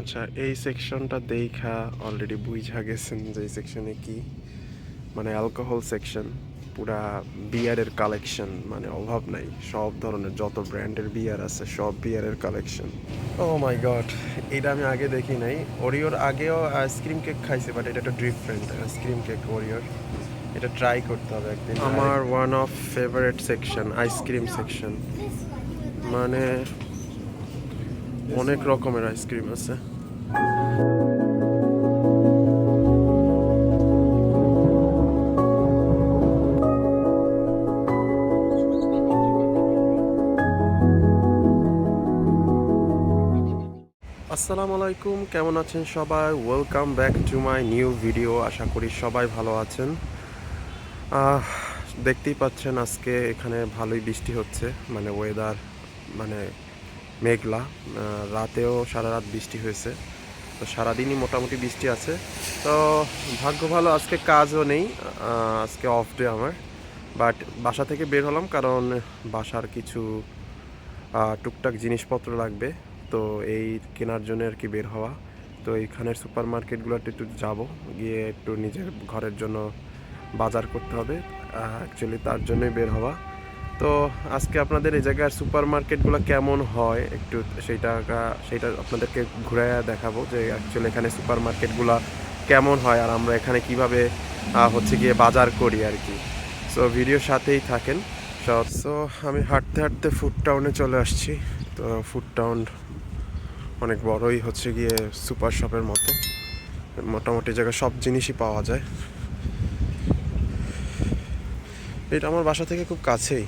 আচ্ছা এই সেকশনটা দেখা অলরেডি বুঝা গেছেন যে এই সেকশনে কি? মানে অ্যালকোহল সেকশন পুরা বিয়ারের কালেকশন মানে অভাব নাই। সব ধরনের যত ব্র্যান্ডের বিয়ার আছে সব বিয়ারের কালেকশন ও মাই গড এটা আমি আগে দেখি নাই। ওরিওর আগেও আইসক্রিম কেক খাইছি বাট এটা একটা ডিফারেন্ট আইসক্রিম কেক ওরিওর এটা ট্রাই করতে হবে একদিন। আমার one of favourite section ice cream section মানে অনেক রকমের আইসক্রিম আছে। আসসালামু আলাইকুম, কেমন আছেন সবাই? Welcome back to my new video আশা করি সবাই ভালো আছেন। দেখতেই পাচ্ছেন আজকে এখানে ভালোই বৃষ্টি হচ্ছে মানে ওয়েদার মানে মেঘলা রাতেও সারা রাত বৃষ্টি হয়েছে। তো সারাদিনই মোটামুটি বৃষ্টি আছে। তো ভাগ্য ভালো, আজকে কাজও নেই আজকে অফ ডে আমার। বাট বাসা থেকে বের হলাম কারণ বাসার কিছু টুকটাক জিনিসপত্র লাগবে। তো এই কেনার জন্য আর কি বের হওয়া। তো এইখানের সুপার মার্কেটগুলোতে একটু যাব, গিয়ে একটু নিজের ঘরের জন্য বাজার করতে হবে। অ্যাকচুয়ালি তার জন্যই বের হওয়া। তো আজকে আপনাদের এই জায়গার সুপার মার্কেটগুলো কেমন হয়? একটু সেইটা সেইটা আপনাদেরকে ঘুরে দেখাবো যে অ্যাকচুয়ালি এখানে সুপার মার্কেটগুলো কেমন হয় আর আমরা এখানে কীভাবে হচ্ছে গিয়ে বাজার করি আর কি। সো ভিডিওর সাথেই থাকেন। সো আমি হাঁটতে হাঁটতে ফুড টাউনে চলে আসছি। তো ফুড টাউন অনেক বড়ই হচ্ছে গিয়ে সুপার শপের মতো। মোটামুটি জায়গায় সব জিনিসই পাওয়া যায়। এটা আমার বাসা থেকে খুব কাছেই।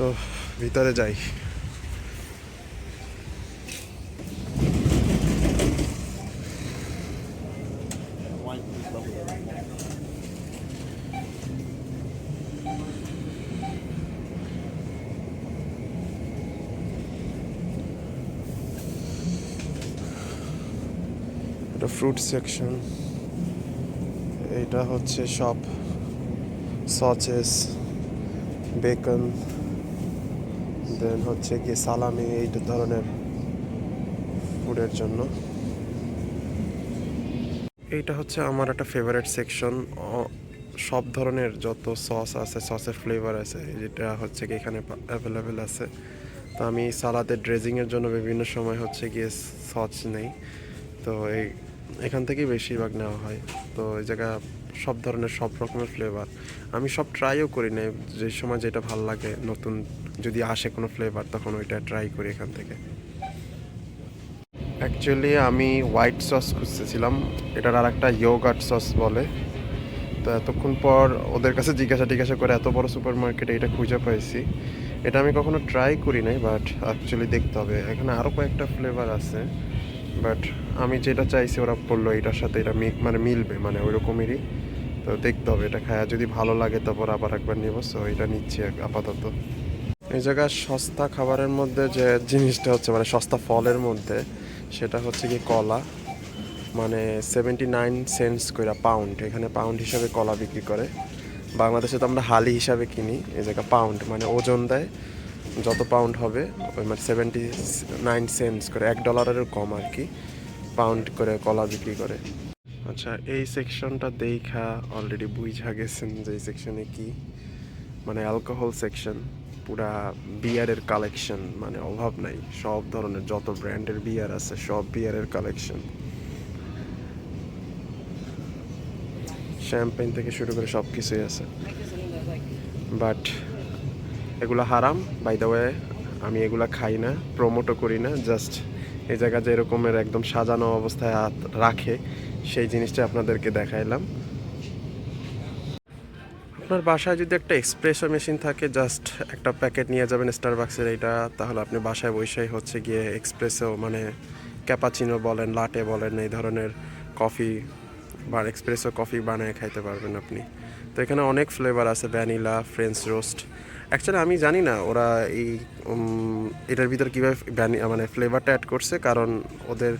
তো ভিতরে যাই। এটা ফ্রুট সেকশন এটা হচ্ছে সব সচেস বেকন দেন হচ্ছে কি সালামি এই ধরনের ফুডের জন্য। এইটা হচ্ছে আমার একটা ফেভারিট সেকশন সব ধরনের যত সস আছে সসের ফ্লেভার আছে, যেটা হচ্ছে কি এখানে অ্যাভেলেবেল আছে। তো আমি সালাদের ড্রেজিংয়ের জন্য বিভিন্ন সময় হচ্ছে গিয়ে সস নেই। তো এই, এখান থেকেই বেশিরভাগ নেওয়া হয়। তো এই জায়গা সব ধরনের, সব রকমের ফ্লেভার আমি সব ট্রাইও করি না যে সময় যেটা ভালো লাগে, নতুন যদি আসে কোনো ফ্লেভার তখন ওইটা ট্রাই করি এখান থেকে। অ্যাকচুয়ালি আমি হোয়াইট সস খুঁজতেছিলাম। এটার আর একটা ইয়োগার্ট সস বলে। তো এতক্ষণ পর ওদের কাছে জিজ্ঞাসা টিজ্ঞাসা করে এত বড় সুপার মার্কেটে এটা খুঁজে পাইছি। এটা আমি কখনো ট্রাই করি নাই বাট অ্যাকচুয়ালি দেখতে হবে। এখানে আরও কয়েকটা ফ্লেভার আছে বাট আমি যেটা চাইছি ওরা বলল এটার সাথে এটা মানে মিলবে মানে ওই রকমেরই তো দেখতে হবে, এটা খায়া যদি ভালো লাগে তারপর আবার একবার নেব। সো এটা নিচ্ছি আপাতত। এই জায়গায় সস্তা খাবারের মধ্যে যে জিনিসটা হচ্ছে মানে সস্তা ফলের মধ্যে, সেটা হচ্ছে কি কলা। মানে সেভেন্টি নাইন সেন্টস করে পাউন্ড এখানে পাউন্ড হিসাবে কলা বিক্রি করে। বাংলাদেশে তো আমরা হালি হিসাবে কিনি, এই জায়গা পাউন্ড মানে ওজন দেয়, যত পাউন্ড হবে, ওই মানে সেভেন্টি নাইন সেন্টস করে, এক ডলারেরও কম আর কি পাউন্ড করে কলা বিক্রি করে। আচ্ছা এই সেকশনটা দেখা অলরেডি বুঝা গেছেন যে এই সেকশনে কি? মানে অ্যালকোহল সেকশন পুরা বিয়ারের কালেকশন মানে অভাব নাই। সব ধরনের যত ব্র্যান্ডের বিয়ার আছে, সব বিয়ারের কালেকশন শ্যাম্পেন থেকে শুরু করে সব কিছুই আছে। বাট এগুলো হারাম বাই দ্য ওয়ে আমি এগুলো খাই না প্রমোটও করি না জাস্ট এই জায়গা যে এরকমের একদম সাজানো অবস্থায় আত- রাখে, সেই জিনিসটা আপনাদেরকে দেখাইলাম। আপনার বাসায় যদি একটা এক্সপ্রেসো মেশিন থাকে জাস্ট একটা প্যাকেট নিয়ে যাবেন স্টার বাক্সের এইটা, তাহলে আপনি বাসায় বসেই হচ্ছে গিয়ে এক্সপ্রেসো মানে ক্যাপাচিনো বলেন লাটে বলেন, এই ধরনের কফি বা এক্সপ্রেসো কফি বানায় খাইতে পারবেন আপনি। তো এখানে অনেক ফ্লেভার আছে ভ্যানিলা ফ্রেঞ্চ রোস্ট অ্যাকচুয়ালি আমি জানি না ওরা এই এটার ভিতর কীভাবে মানে ফ্লেভারটা অ্যাড করছে, কারণ ওদের,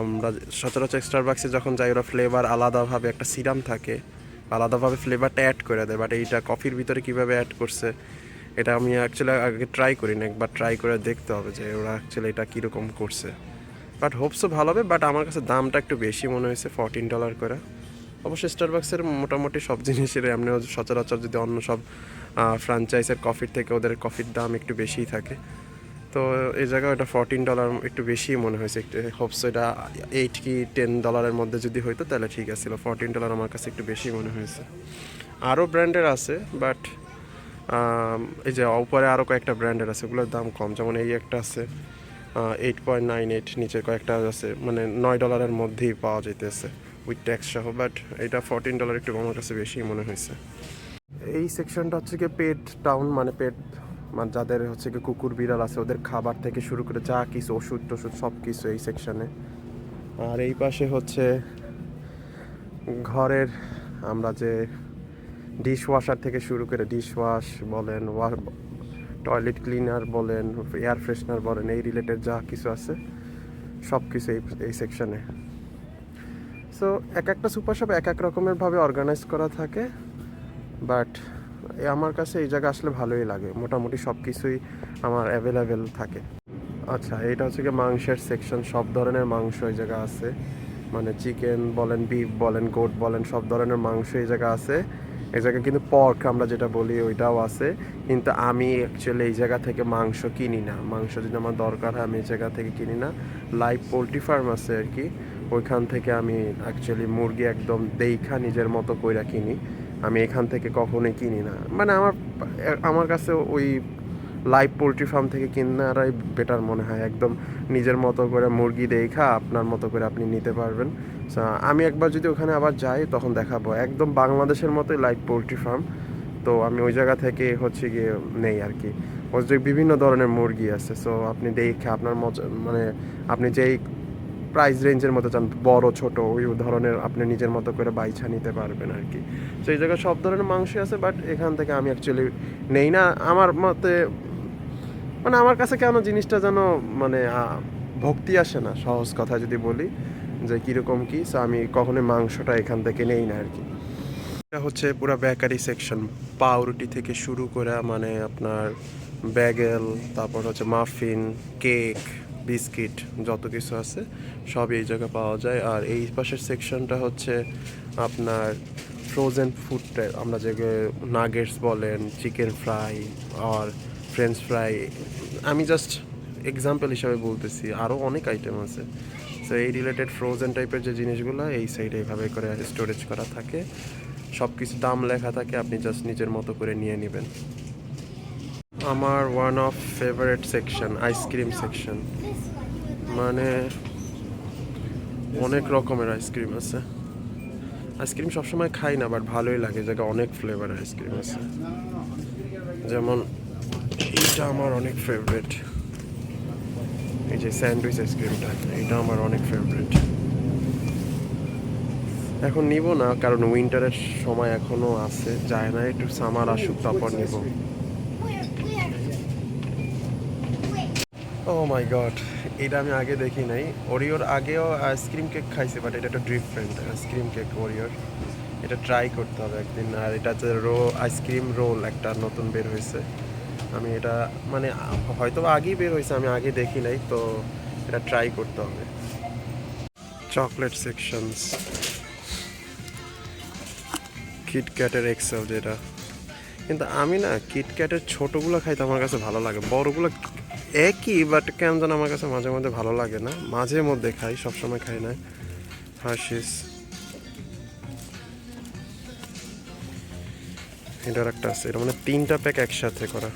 আমরা সচরাচর স্টারবাক্সে যখন যাই, ওরা ফ্লেভার আলাদাভাবে একটা সিরাম থাকে, আলাদাভাবে ফ্লেভারটা অ্যাড করে দেয় বাট এইটা কফির ভিতরে কীভাবে অ্যাড করছে, এটা আমি অ্যাকচুয়ালি আগে ট্রাই করি না একবার ট্রাই করে দেখতে হবে যে ওরা অ্যাকচুয়ালি এটা কীরকম করছে। বাট হোপসও ভালো হবে বাট আমার কাছে দামটা একটু বেশি মনে হয়েছে ফোরটিন ডলার করে। অবশ্যই স্টারবাক্সের মোটামুটি সব জিনিসের এমনি সচরাচর যদি অন্য সব ফ্র্যাঞ্চাইজের কফির থেকে ওদের কফির দাম একটু বেশিই থাকে। তো এই জায়গায় ওটা ফোরটিন ডলার একটু বেশি মনে হয়েছে। একটু হোপস এটা এইট কি টেন ডলারের মধ্যে যদি হইতো, তাহলে ঠিক আছে ফোরটিন ডলার আমার কাছে একটু বেশি মনে হয়েছে। আরও ব্র্যান্ডের আছে বাট এই যে উপরে আরও কয়েকটা ব্র্যান্ডের আছে, ওগুলোর দাম কম। যেমন এই একটা আছে এইট পয়েন্ট নাইন এইট নিচে কয়েকটা আছে মানে নয় ডলারের মধ্যেই পাওয়া যাইতেছে উইথ ট্যাক্স সহ। বাট এটা ফোরটিন ডলার একটু আমার কাছে বেশি মনে হয়েছে। এই সেকশনটা হচ্ছে কি পেট টাউন মানে পেট মানে যাদের হচ্ছে কি কুকুর, বিড়াল আছে, ওদের খাবার থেকে শুরু করে যা কিছু ওষুধ টষুধ সব কিছু এই সেকশনে আর এই পাশে হচ্ছে ঘরের আমরা যে ডিশ ওয়াশার থেকে শুরু করে ডিশ ওয়াশ বলেন টয়লেট ক্লিনার বলেন এয়ার ফ্রেশনার বলেন, এই রিলেটেড যা কিছু আছে সব কিছু এই এই সেকশনে সো এক একটা সুপার শপ এক এক রকমের ভাবে অর্গানাইজ করা থাকে। বাট আমার কাছে এই জায়গা আসলে ভালোই লাগে। মোটামুটি সব কিছুই আমার অ্যাভেলেবেল থাকে। আচ্ছা এটা হচ্ছে কি মাংসের সেকশন সব ধরনের মাংস এই জায়গা আছে। মানে চিকেন বলেন বিফ বলেন গোট বলেন, সব ধরনের মাংস এই জায়গা আছে। এই জায়গায় কিন্তু পর্ক আমরা যেটা বলি, ওইটাও আছে। কিন্তু আমি অ্যাকচুয়ালি এই জায়গা থেকে মাংস কিনি না। মাংস যদি আমার দরকার হয়, আমি এই জায়গা থেকে কিনি না। লাইভ পোলট্রি ফার্ম আছে আর কি। ওইখান থেকে আমি অ্যাকচুয়ালি মুরগি একদম দেইখা নিজের মতো কইরা কিনি। আমি এখান থেকে কখনোই কিনি না। মানে আমার আমার কাছে ওই লাইভ পোলট্রি ফার্ম থেকে কেনারাই বেটার মনে হয়। একদম নিজের মতো করে মুরগি দেখা, আপনার মতো করে আপনি নিতে পারবেন। আমি একবার যদি ওখানে আবার যাই, তখন দেখাবো। একদম বাংলাদেশের মতোই লাইভ পোলট্রি ফার্ম তো আমি ওই জায়গা থেকে হচ্ছে গিয়ে নেই আর কি। ওই যে বিভিন্ন ধরনের মুরগি আছে। সো আপনি দেখে আপনার মজা মানে আপনি যেই প্রাইস রেঞ্জের মতো চান, বড়, ছোট, ওই ধরনের আপনি নিজের মতো করে বাইছা নিতে পারবেন আর কি। তো এই জায়গায় সব ধরনের মাংসই আছে বাট এখান থেকে আমি অ্যাকচুয়ালি নেই না। আমার মতে মানে আমার কাছে কেন জিনিসটা যেন মানে ভক্তি আসে না, সহজ কথা যদি বলি, যে কীরকম কী সো আমি কখনোই মাংসটা এখান থেকে নেই না আর কি। এটা হচ্ছে পুরো বেকারি সেকশন পাউরুটি থেকে শুরু করে মানে আপনার ব্যাগেল তারপর হচ্ছে মাফিন কেক বিস্কিট, যত কিছু আছে সব এই জায়গায় পাওয়া যায়। আর এই পাশের সেকশনটা হচ্ছে আপনার ফ্রোজেন ফুডটা আমরা যে নাগেটস বলেন চিকেন ফ্রাই আর ফ্রেঞ্চ ফ্রাই আমি জাস্ট এক্সাম্পল হিসাবে বলতেছি আরও অনেক আইটেম আছে। তো এই রিলেটেড ফ্রোজেন টাইপের যে জিনিসগুলো, এই সাইডে এইভাবে করে স্টোরেজ করা থাকে। সব কিছু দাম লেখা থাকে, আপনি জাস্ট নিজের মতো করে নিয়ে নেবেন। আমার one of favourite section ice cream section মানে অনেক রকমের আইসক্রিম আছে। আইসক্রিম সবসময় খাই না বাট ভালোই লাগে, জায়গা অনেক ফ্লেভার আইসক্রিম আছে। যেমন এইটা আমার অনেক ফেভারিট এই যে স্যান্ডউইচ আইসক্রিমটা এটা আমার অনেক ফেভারিট এখন নিব না, কারণ উইন্টারের সময় এখনও আছে, যায় না, একটু সামার আসুক, তারপর নিব। ও মাই গড এটা আমি আগে দেখি নাই। ওরিওর আগেও আইসক্রিম কেক খাইছি বাট এটা একটা ডিফারেন্ট আইসক্রিম কেক ওরিওর এটা ট্রাই করতে হবে একদিন, আর এটা যে রো আইসক্রিম রোল একটা নতুন বের হয়েছে। আমি এটা মানে হয়তো আগেই বের হয়েছে, আমি আগে দেখি নাই, তো এটা ট্রাই করতে হবে। চকলেট সেকশনস কিটক্যাটের এক্সেল যেটা। কিন্তু আমি না কিটক্যাটের ছোটোগুলো খাইতে আমার কাছে ভালো লাগে, বড়গুলো একই বাট কেন যেন আমার কাছে মাঝে মধ্যে ভালো লাগে না। মাঝে মধ্যে খাই, সবসময় খাই না। হার্শিস। এটার একটা আছে এটা মানে তিনটা প্যাক একসাথে করা।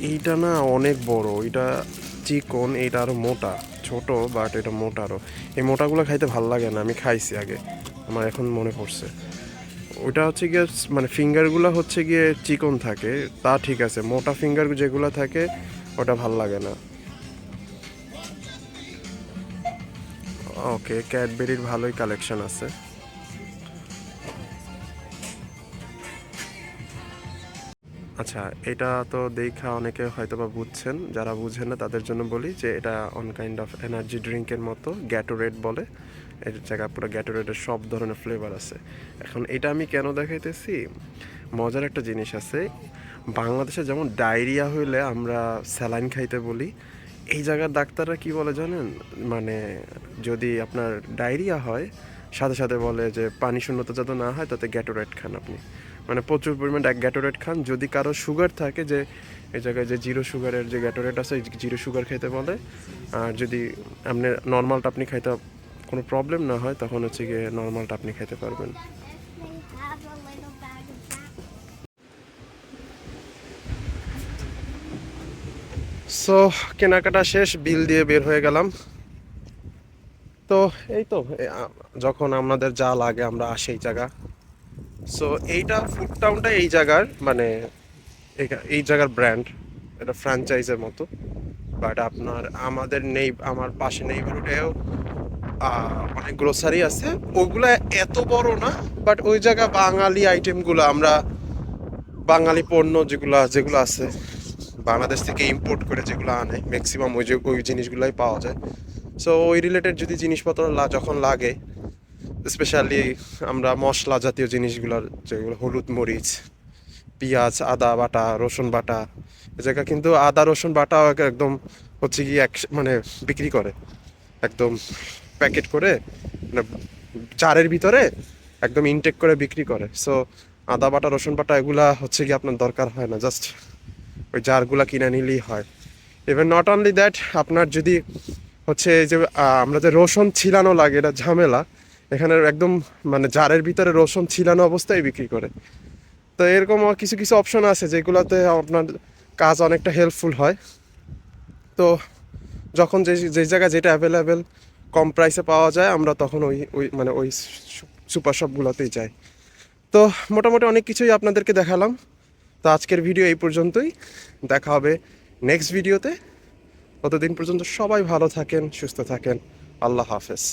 এইটা না অনেক বড়, এটা চিকন, এইটা আরও মোটা, ছোট বাট এটা মোটা আরও। এই মোটাগুলো খাইতে ভালো লাগে না, আমি খাইছি আগে। আমার এখন মনে পড়ছে। ওটা হচ্ছে গিয়ে মানে ফিঙ্গারগুলো হচ্ছে গিয়ে চিকন থাকে। তা ঠিক আছে, মোটা ফিঙ্গার যেগুলো থাকে, ওটা ভালো লাগে না। ওকে ক্যাডবেরির ভালোই কালেকশন আছে। আচ্ছা এটা তো দেখা অনেকে হয়তো বা বুঝছেন। যারা বুঝেন না, তাদের জন্য বলি যে, এটা অন কাইন্ড অফ এনার্জি ড্রিঙ্কের মতো গ্যাটোরেড বলে। এর জায়গা পুরো গ্যাটোরেডের সব ধরনের ফ্লেভার আছে। এখন এটা আমি কেন দেখাইতেছি? মজার একটা জিনিস আছে, বাংলাদেশে যেমন ডায়রিয়া হইলে আমরা স্যালাইন খাইতে বলি, এই জায়গার ডাক্তাররা কি বলে জানেন? মানে যদি আপনার ডায়রিয়া হয়, সাথে সাথে বলে যে পানি শূন্যতা যাতে না হয়, তাতে গ্যাটোরেট খান আপনি। মানে প্রচুর পরিমাণ গ্যাটোরেট খান, যদি কারও সুগার থাকে যে, এই জায়গায় যে জিরো সুগারের যে গ্যাটোরেট আছে জিরো সুগার খেতে বলে, আর যদি আপনি নর্মালটা আপনি খাইতে কোনো প্রবলেম না হয়, তখন হচ্ছে গিয়ে নর্মালটা আপনি খেতে পারবেন. সো কেনাকাটা শেষ, বিল দিয়ে বের হয়ে গেলাম। তো এই তো যখন আমাদের যা লাগে আমরা আসি এই জায়গা। সো এইটা ফুড টাউনটা এই জায়গার মানে এই জায়গার ব্র্যান্ড এটা ফ্র্যাঞ্চাইজের মতো। বাট আপনার, আমাদের নেই, আমার পাশে নেইবারহুডেও অনেক গ্রোসারি আছে। ওগুলা এত বড় না বাট ওই জায়গা বাঙালি আইটেমগুলো আমরা বাঙালি পণ্য যেগুলো যেগুলো আছে, বাংলাদেশ থেকে ইম্পোর্ট করে যেগুলো আনে ম্যাক্সিমাম ওই যে, ওই জিনিসগুলোই পাওয়া যায়। সো ওই রিলেটেড যদি জিনিসপত্র যখন লাগে স্পেশালি আমরা মশলা জাতীয় জিনিসগুলোর, যেগুলো হলুদ মরিচ, পেঁয়াজ, আদা বাটা, রসুন বাটা, এ জায়গা কিন্তু আদা, রসুন বাটা একদম হচ্ছে কি এক মানে বিক্রি করে। একদম প্যাকেট করে মানে চারের ভিতরে একদম ইনটেক করে বিক্রি করে। সো আদা, বাটা, রসুন বাটা এগুলা হচ্ছে কি আপনার দরকার হয় না জাস্ট ওই জারগুলা কিনে নিলেই হয়। ইভেন নট অনলি দ্যাট আপনার যদি হচ্ছে যে আমরা যে রসুন ছিলানো লাগে, এটা ঝামেলা, এখানে একদম মানে জারের ভিতরে রসুন ছিলানো অবস্থায় বিক্রি করে। তো এরকম কিছু কিছু অপশন আছে যেগুলোতে আপনার কাজ অনেকটা হেল্পফুল হয়। তো যখন যে যে জায়গায় যেটা অ্যাভেলেবেল কম প্রাইসে পাওয়া যায়, আমরা তখন ওই ওই মানে ওই সুপার শপগুলোতেই যাই। তো মোটামুটি অনেক কিছুই আপনাদেরকে দেখালাম। তো আজকের ভিডিও এই পর্যন্তই। দেখা হবে নেক্সট ভিডিওতে ততদিন পর্যন্ত সবাই ভালো থাকেন, সুস্থ থাকেন। আল্লাহ হাফেজ।